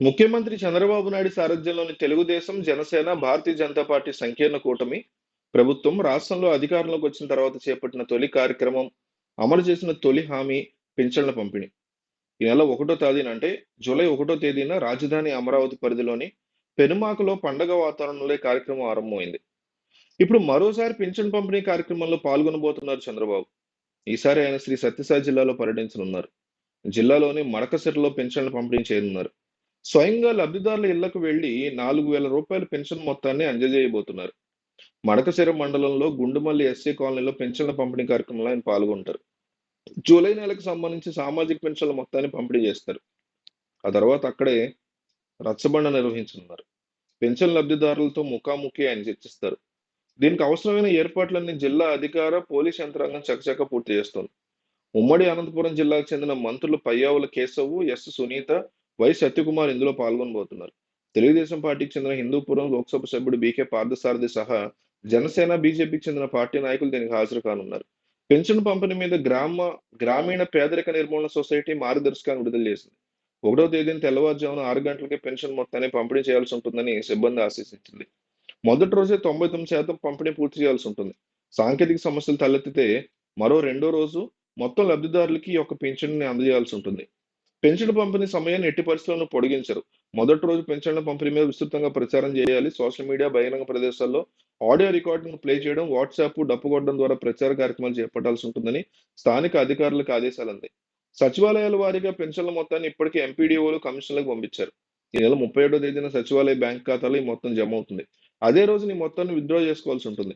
ముఖ్యమంత్రి చంద్రబాబు నాయుడు సారథ్యంలోని తెలుగుదేశం జనసేన భారతీయ జనతా పార్టీ సంకీర్ణ కూటమి ప్రభుత్వం రాష్ట్రంలో అధికారంలోకి వచ్చిన తర్వాత చేపట్టిన తొలి కార్యక్రమం అమలు చేసిన తొలి హామీ పింఛన్ల పంపిణీ. ఈ నెల ఒకటో తేదీన అంటే జూలై ఒకటో తేదీన రాజధాని అమరావతి పరిధిలోని పెనుమాకలో పండగ వాతావరణంలో కార్యక్రమం ఆరంభమైంది. ఇప్పుడు మరోసారి పింఛన్ పంపిణీ కార్యక్రమంలో పాల్గొనబోతున్నారు చంద్రబాబు. ఈసారి ఆయన శ్రీ సత్యసాయి జిల్లాలో పర్యటించనున్నారు. జిల్లాలోని మడకసెట్లో పెన్షన్లు పంపిణీ చేయనున్నారు. స్వయంగా లబ్ధిదారుల ఇళ్ళకు వెళ్ళి నాలుగు వేల రూపాయల పెన్షన్ మొత్తాన్ని అందజేయబోతున్నారు. మడకశిర మండలంలో గుండుమల్లి ఎస్సీ కాలనీలో పెన్షన్ల పంపిణీ కార్యక్రమంలో ఆయన పాల్గొంటారు. జూలై నెలకు సంబంధించి సామాజిక పెన్షన్ల మొత్తాన్ని పంపిణీ చేస్తారు. ఆ తర్వాత అక్కడే రచ్చబండ నిర్వహించనున్నారు. పెన్షన్ లబ్ధిదారులతో ముఖాముఖి ఆయన చర్చిస్తారు. దీనికి అవసరమైన ఏర్పాట్లన్నీ జిల్లా అధికార పోలీస్ యంత్రాంగం చకచక పూర్తి చేస్తుంది. ఉమ్మడి అనంతపురం జిల్లాకు చెందిన మంత్రులు పయ్యావుల కేశవు ఎస్ సునీత వై సత్యకుమార్ ఇందులో పాల్గొనబోతున్నారు. తెలుగుదేశం పార్టీకి చెందిన హిందూపురం లోక్సభ సభ్యుడు బీకే పార్థసారథి సహా జనసేన బీజేపీకి చెందిన పార్టీ నాయకులు దీనికి హాజరు కానున్నారు. పెన్షన్ పంపిణీ మీద గ్రామ గ్రామీణ పేదరిక నిర్మూలన సొసైటీ మార్గదర్శకాన్ని విడుదల చేసింది. ఒకటో తేదీన తెల్లవారుజామున ఆరు గంటలకే పెన్షన్ మొత్తాన్ని పంపిణీ చేయాల్సి ఉంటుందని సిబ్బంది ఆశీసించింది మొదటి రోజే తొంభై తొమ్మిది శాతం పంపిణీ పూర్తి చేయాల్సి ఉంటుంది. సాంకేతిక సమస్యలు తలెత్తితే మరో రెండో రోజు మొత్తం లబ్ధిదారులకి ఒక యొక్క అందజేయాల్సి ఉంటుంది. పెన్షన్ పంపిణీ సమయాన్ని ఎట్టి పరిస్థితులను పొడిగించరు. మొదటి రోజు పెన్షన్ల పంపిణీ మీద విస్తృతంగా ప్రచారం చేయాలి. సోషల్ మీడియా బహిరంగ ప్రదేశాల్లో ఆడియో రికార్డింగ్ ప్లే చేయడం వాట్సాప్ డప్పు కొట్టడం ద్వారా ప్రచార కార్యక్రమాలు చేపట్టాల్సి ఉంటుందని స్థానిక అధికారులకు ఆదేశాలు అందాయి. సచివాలయాల వారీగా పెన్షన్ల మొత్తాన్ని ఇప్పటికే ఎంపీడీఓలు కమిషన్లకు పంపించారు. ఈ నెల ముప్పై ఏడో తేదీన సచివాలయ బ్యాంక్ ఖాతాలో ఈ మొత్తం జమ అవుతుంది. అదే రోజు ఈ మొత్తాన్ని విత్డ్రా చేసుకోవాల్సి ఉంటుంది.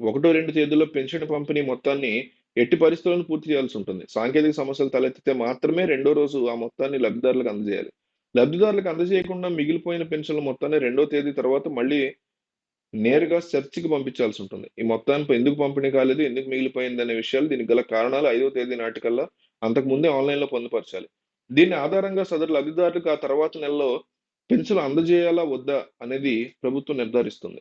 ఒకటో రెండు తేదీల్లో పెన్షన్ పంపిణీ మొత్తాన్ని ఎట్టి పరిస్థితులను పూర్తి చేయాల్సి ఉంటుంది. సాంకేతిక సమస్యలు తలెత్తితే మాత్రమే రెండో రోజు ఆ మొత్తాన్ని లబ్ధిదారులకు అందజేయాలి. లబ్ధిదారులకు అందజేయకుండా మిగిలిపోయిన పెన్షన్ల మొత్తాన్ని రెండో తేదీ తర్వాత మళ్ళీ నేరుగా చర్చికి పంపించాల్సి ఉంటుంది. ఈ మొత్తాన్ని ఎందుకు పంపిణీ కాలేదు ఎందుకు మిగిలిపోయింది అనే విషయాలు దీనికి గల కారణాలు ఐదో తేదీ నాటికల్లా అంతకు ముందే ఆన్లైన్లో పొందుపరచాలి. దీని ఆధారంగా సదరు లబ్ధిదారులకు ఆ తర్వాత నెలలో పెన్షన్ అందజేయాలా వద్దా అనేది ప్రభుత్వం నిర్ధారిస్తుంది.